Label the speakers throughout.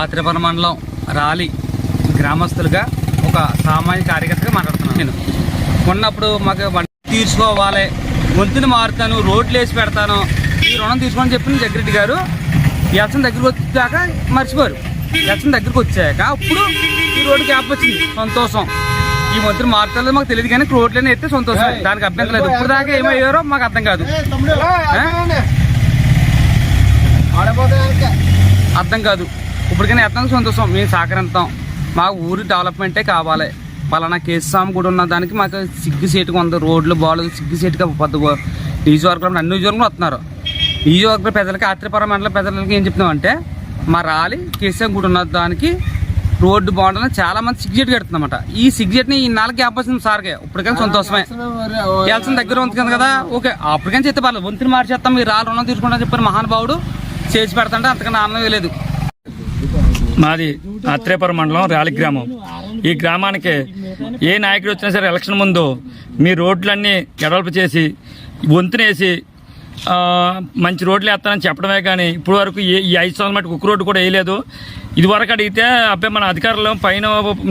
Speaker 1: పాత్రపల్లి మండలం రాలి గ్రామస్తులుగా ఒక సామాజిక కార్యకర్తగా మాట్లాడుతున్నాను నేను. ఉన్నప్పుడు మాకు వంట తీర్చుకోవాలి వంతుని మారుతాను రోడ్లు వేసి పెడతాను. ఈ రుణం తీసుకోని చెప్పిన జగ్రెడ్డి గారు ఎలక్షన్ దగ్గరికి వచ్చాక మర్చిపోరు. ఎలక్షన్ దగ్గరికి వచ్చాక అప్పుడు ఈ రోడ్డు గ్యాప్ వచ్చింది. సంతోషం. ఈ మంత్రి మారుతారో మాకు తెలియదు కానీ రోడ్లనే ఎత్తే సంతోషం. దానికి అభ్యంతరం లేదు. ఇప్పుడు దాకా ఏమయ్యారో మాకు అర్థం కాదు. అర్థం కాదు. ఇప్పటికైనా ఎత్తాం సంతోషం. మేము సహకరిస్తాం. మా ఊరి డెవలప్మెంటే కావాలి. పలానా కేసు సాము కూడా ఉన్న దానికి మాకు సిగ్గు సీటుగా ఉంది. రోడ్లు బాగాలేదు సిగ్గు సీటుగా పొద్దు నియోజకవర్గంలో అన్ని నియోజకవర్గంలో వస్తున్నారు. నియోజకవర్గ ప్రజలకి ఆత్రిపురం మండల ప్రజలకి ఏం చెప్తున్నామంటే మా రాలి కేసీఆర్ గుడి ఉన్న దానికి రోడ్డు బాగుంటుందని చాలా మంది సిగ్జెట్ కడుతుందన్నమాట ఈ సిగ్జెట్ని ఈ నాలుగు గ్యాప్ వచ్చింది సార్కే. ఇప్పటికైనా సంతోషమే. వెళ్ళాల్సిన దగ్గర ఉంది కదా ఓకే అప్పటికైనా చెప్తే పర్లేదు. వంతుని మార్చేస్తాం మీరు రాళ్ళు రుణం తీసుకుంటా చెప్పిన మహానుభావుడు చేసి పెడతాంటే అంతకన్నా ఆనందం లేదు.
Speaker 2: మాది అత్రేపురం మండలం ర్యాలి గ్రామం. ఈ గ్రామానికి ఏ నాయకుడు వచ్చినా సరే ఎలక్షన్ ముందు మీ రోడ్లన్నీ ఎడల్పు చేసి వంతునేసి మంచి రోడ్లు వేస్తానని చెప్పడమే కానీ ఇప్పుడు వరకు ఏ ఈ ఐదు సంవత్సరాల మటుకు ఒక్క రోడ్డు కూడా వేయలేదు. ఇది వరకు అడిగితే అబ్బాయి మన అధికారులు పైన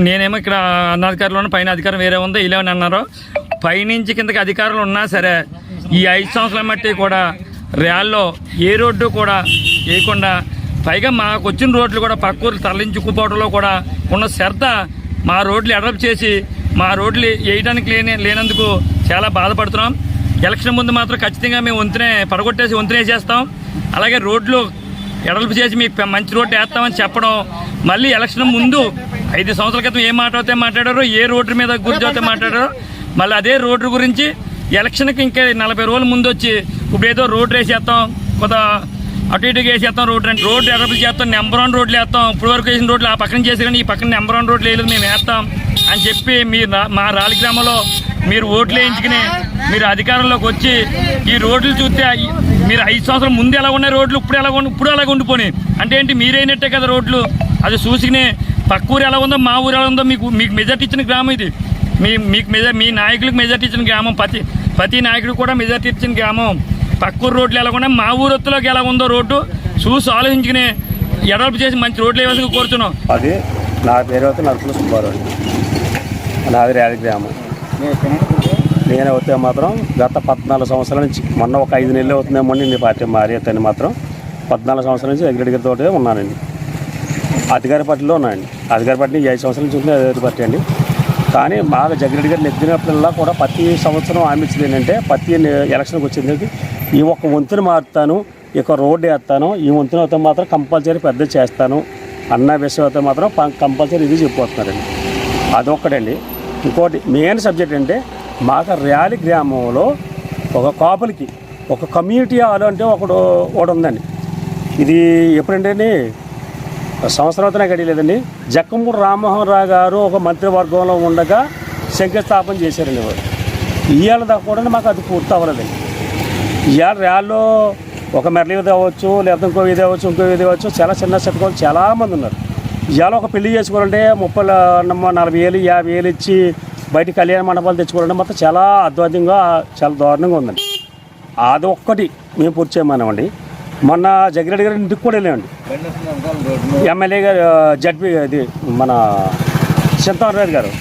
Speaker 2: నేనేమో ఇక్కడ అన్నాధికారులు పైన అధికారం వేరే ఉందో ఇలేవని అన్నారు. పైనుంచి కిందకి అధికారులు ఉన్నా సరే ఈ ఐదు సంవత్సరాల మట్టి కూడా ర్యాల్లో ఏ రోడ్డు కూడా వేయకుండా పైగా మాకు వచ్చిన రోడ్లు కూడా పక్క ఊర్లు తరలించుకుపోవడంలో కూడా ఉన్న శ్రద్ధ మా రోడ్లు ఎడల్పు చేసి మా రోడ్లు వేయడానికి లేని లేనందుకు చాలా బాధపడుతున్నాం. ఎలక్షన్ ముందు మాత్రం ఖచ్చితంగా మేము వంతునే పడగొట్టేసి వంతునే చేస్తాం. అలాగే రోడ్లు ఎడల్పు చేసి మీకు మంచి రోడ్డు వేస్తామని చెప్పడం. మళ్ళీ ఎలక్షన్ ముందు ఐదు సంవత్సరాల క్రితం ఏ మాట అయితే మాట్లాడారో ఏ రోడ్డు మీద గురించి అయితే మాట్లాడారో మళ్ళీ అదే రోడ్డు గురించి ఎలక్షన్కి ఇంకా నలభై రోజుల ముందు వచ్చి ఇప్పుడు ఏదో రోడ్డు వేసేస్తాం. కొంత అటు ఇటు వేసేస్తాం రోడ్డు అంటే రోడ్డు ఎడపలు చేస్తాం నెంబర్ వన్ రోడ్లు వేస్తాం. ఇప్పుడు వరకు వేసిన రోడ్లు ఆ పక్కన చేసి కానీ ఈ పక్కన నెంబర్ వన్ రోడ్లు వేయలేదు మేము వేస్తాం అని చెప్పి మీ రా- మా రాలి గ్రామంలో మీరు ఓట్లు వేయించుకుని మీరు అధికారంలోకి వచ్చి ఈ రోడ్లు చూస్తే మీరు ఐదు సంవత్సరం ముందు ఎలా ఉన్నాయి రోడ్లు ఇప్పుడు ఎలా ఉండి ఇప్పుడు ఎలా ఉండిపోయి అంటే ఏంటి మీరైనట్టే కదా రోడ్లు. అది చూసుకుని పక్క ఊరు ఎలా ఉందో మా ఊరు ఎలా ఉందో మీకు మీకు మెజార్టీ ఇచ్చిన గ్రామం ఇది. మీ మీకు మెజార్ మీ నాయకులకు మెజార్టీ ఇచ్చిన గ్రామం. ప్రతి ప్రతి నాయకుడు కూడా మెజార్టీ ఇచ్చిన గ్రామం. పక్కూరు రోడ్లు ఎలా మా మా ఊరొత్తులోకి ఎలా ఉందో రోడ్డు చూసి ఆలోచించుకుని ఎడల్పు చేసి మంచి రోడ్లు వేసుకు కోరుతున్నాం
Speaker 3: అది నా పేరు అయితే నరసుల సుబ్బారావు. నాది ర్యాలీ గ్రామం. నేను అయితే మాత్రం గత పద్నాలుగు సంవత్సరాల నుంచి మొన్న ఒక ఐదు నెలలు అవుతుందేమో నేను పార్టీ మారి అతన్ని మాత్రం. పద్నాలుగు సంవత్సరాల నుంచి అగ్రిడిగర్తో ఉన్నానండి. అధికార పార్టీలో ఉన్నానండి. అధికార పార్టీ ఐదు సంవత్సరాల నుంచి ఉంటుంది అధికార పార్టీ అండి. కానీ బాగా జగరెడ్డి గారు నెగ్గినప్పుడల్లా కూడా ప్రతి సంవత్సరం ఆమెచ్చింది ఏంటంటే ప్రతి ఎలక్షన్కి వచ్చింది ఈ ఒక్క వంతుని మారుతాను ఈ యొక్క రోడ్డు వేస్తాను ఈ వంతుని అయితే మాత్రం కంపల్సరీ పెద్ద చేస్తాను అన్న విషయం అయితే మాత్రం కంపల్సరీ ఇది చెప్పిపోతున్నారండి అదొక్కటండి. ఇంకోటి మెయిన్ సబ్జెక్ట్ అంటే మాకు ర్యాలీ గ్రామంలో ఒక కాపులకి ఒక కమ్యూనిటీ హాల్ అంటే ఒకడు ఒకటి ఉందండి ఇది ఎప్పుడంటే సంవత్సరం అయితే నాకు రామ్మోహన్ రావు గారు ఒక మంత్రివర్గంలో ఉండగా శంకుస్థాపన చేశారండి వారు ఇవాళ దాకా కూడా మాకు అది పూర్తి అవ్వలేదండి. ఇవాళ ర్యాల్లో ఒక మెరళి ఇది అవ్వచ్చు లేకపోతే ఇంకో ఇది అవ్వచ్చు ఇంకో ఇది అవ్వచ్చు చాలా చిన్న చెట్టుకోవాలి చాలామంది ఉన్నారు. ఇవాళ ఒక పెళ్ళి చేసుకోవాలంటే ముప్పై నలభై వేలు యాభై వేలు ఇచ్చి బయట కళ్యాణ మండపాలు తెచ్చుకోవాలంటే మొత్తం చాలా అద్భుతంగా చాలా దారుణంగా ఉందండి. అది ఒక్కటి మేము పూర్తి చేయమన్నామండి. మొన్న జగ్గిరెడ్డి గారి ఇంటికి కూడా వెళ్ళామండి. ఎమ్మెల్యే గారు జడ్పీ ఇది మన చింతారెడ్డి గారు.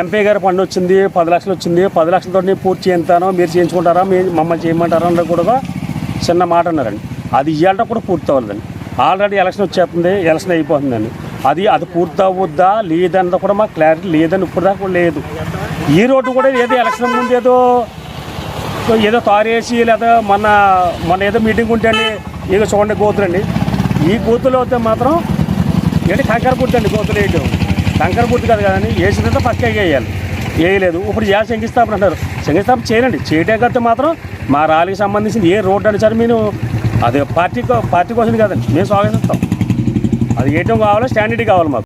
Speaker 3: ఎంపీ గారు పండు వచ్చింది పది లక్షలు వచ్చింది. పది లక్షలతో పూర్తి చేస్తాను మీరు చేయించుకుంటారా మీరు మమ్మల్ని చేయమంటారా అన్న కూడా చిన్న మాట అన్నారండి. అది ఇవాళ కూడా పూర్తి అవ్వలేదండి. ఆల్రెడీ ఎలక్షన్ వచ్చేస్తుంది ఎలక్షన్ అయిపోతుందండి. అది అది పూర్తి అవ్వద్దా లేదన్నది కూడా మాకు క్లారిటీ లేదని ఇప్పుడు దాకా లేదు. ఈ రోడ్డు కూడా ఏదో ఎలక్షన్ ముందు ఏదో ఏదో తారేసి లేదా మొన్న మొన్న ఏదో మీటింగ్ ఉంటే అండి ఏదో చూడండి గోతులండి ఈ గోతులు అయితే మాత్రం ఏంటి కంకర పూర్తి అండి గోతులు వేయటం కంకర పూర్తి కాదు కదండి వేసినంత పక్కగా వేయాలి. వేయలేదు. ఇప్పుడు ఏ శంకుస్థాపన అంటారు శంకుస్థాపన చేయండి. చేయటే కడితే మాత్రం మా రాలికి సంబంధించిన ఏ రోడ్డు అని సరే మేము అది పార్టీ కో- పార్టీ కోసం కాదండి. మేము స్వాగతిస్తాం. అది వేయటం కావాలి స్టాండర్డ్ కావాలి మాకు.